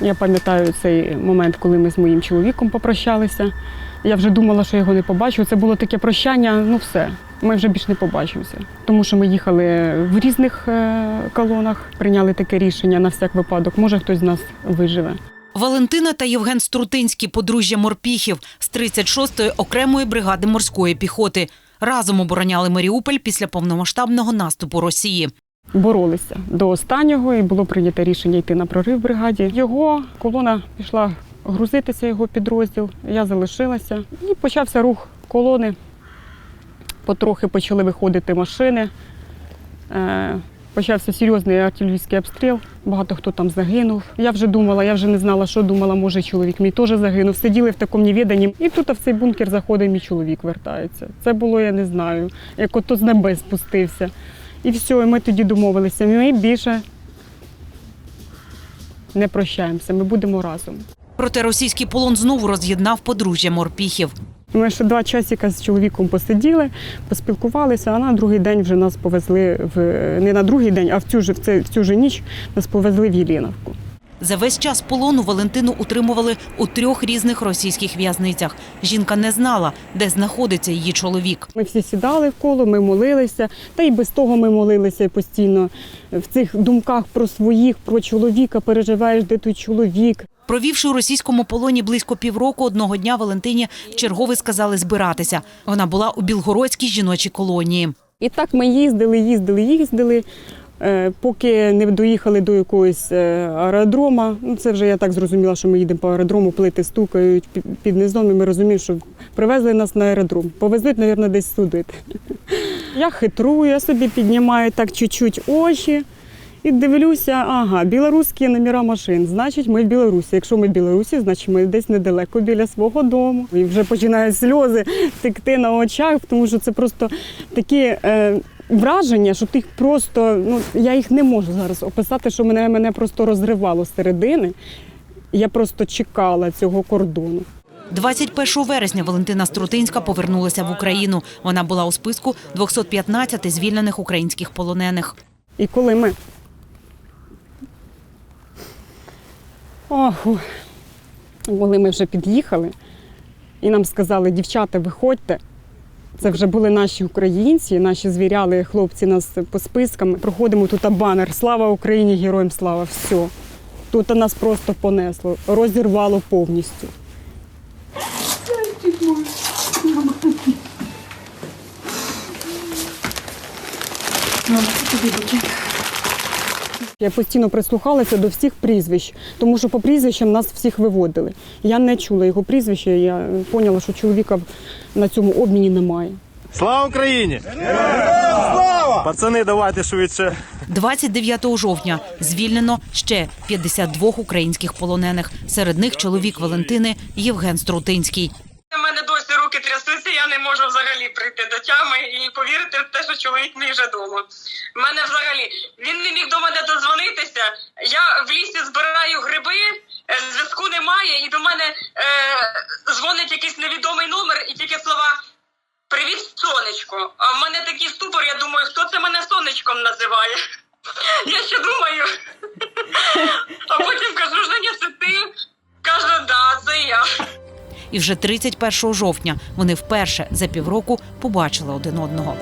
Я пам'ятаю цей момент, коли ми з моїм чоловіком попрощалися. Я вже думала, що його не побачу. Це було таке прощання, ну все. Ми вже більш не побачимося. Тому що ми їхали в різних е, колонах, прийняли таке рішення на всяк випадок. Може, хтось з нас виживе. Валентина та Євген Струтинський, подружжя морпіхів з 36-ї окремої бригади морської піхоти. Разом обороняли Маріуполь після повномасштабного наступу Росії. Боролися до останнього, і було прийнято рішення йти на прорив бригаді. Його колона пішла грузитися, його підрозділ. Я залишилася. І почався рух колони. Потрохи почали виходити машини. Е, Почався серйозний артилерійський обстріл. Багато хто там загинув. Я вже думала, я вже не знала, що думала, може чоловік мій теж загинув. Сиділи в такому невіданні. І тут в цей бункер заходить мій чоловік, вертається. Це було, я не знаю, як ото з небес спустився. І все, і ми тоді домовилися. Ми більше не прощаємося, ми будемо разом. Проте російський полон знову роз'єднав подружжя морпіхів. Ми ще два часика з чоловіком посиділи, поспілкувалися, а на другий день вже нас повезли в не на другий день, а в цю ж в, цю ж ніч нас повезли в Єліновку. За весь час полону Валентину утримували у трьох різних російських в'язницях. Жінка не знала, де знаходиться її чоловік. Ми всі сідали в коло, ми молилися, та й без того ми молилися постійно. В цих думках про своїх, про чоловіка, переживаєш, де той чоловік. Провівши у російському полоні близько півроку, одного дня Валентині чергове сказали збиратися. Вона була у Білгородській жіночій колонії. І так ми їздили, їздили, їздили, поки не доїхали до якогось е, аеродрома. Ну, це вже я так зрозуміла, що ми їдемо по аеродрому, плити стукають під низом, і ми розуміємо, що привезли нас на аеродром. Повезуть, мабуть, десь судити. Я хитрую, я собі піднімаю так чуть-чуть очі. І дивлюся, ага, білоруські номера машин. Значить, ми в Білорусі. Якщо ми в Білорусі, значить ми десь недалеко біля свого дому. І вже починають сльози текти на очах, тому що це просто такі е, враження, що ти їх просто, ну я їх не можу зараз описати, що мене, мене просто розривало з середини. Я просто чекала цього кордону. 21 вересня Валентина Струтинська повернулася в Україну. Вона була у списку 215 звільнених українських полонених. І коли ми. Ох, коли ми вже під'їхали, і нам сказали, дівчата, виходьте. Це вже були наші українці, наші звіряли хлопці нас по спискам. Проходимо тут банер Слава Україні! Героям слава! Все. Тут нас просто понесло, розірвало повністю. Я постійно прислухалася до всіх прізвищ, тому що по прізвищам нас всіх виводили. Я не чула його прізвища, я поняла, що чоловіка на цьому обміні немає. Слава Україні! Слава! Пацани, давайте швидше. 29 жовтня звільнено ще 52 українських полонених. Серед них чоловік Валентини Євген Струтинський. У мене досі руки трясуться, я не можу взагалі прийти до тями і повірити в те, що чоловік мій вже вдома. У мене взагалі він не міг до мене дозвонитися. Я в лісі збираю гриби, е, зв'язку немає, і до мене е, дзвонить якийсь невідомий номер, і тільки слова Привіт, сонечко. А в мене такий ступор, я думаю, хто це мене сонечком називає. Я ще думаю. А потім кажу, Женя, це ти? Каже, да, це я. І вже 31 жовтня вони вперше за півроку побачили один одного.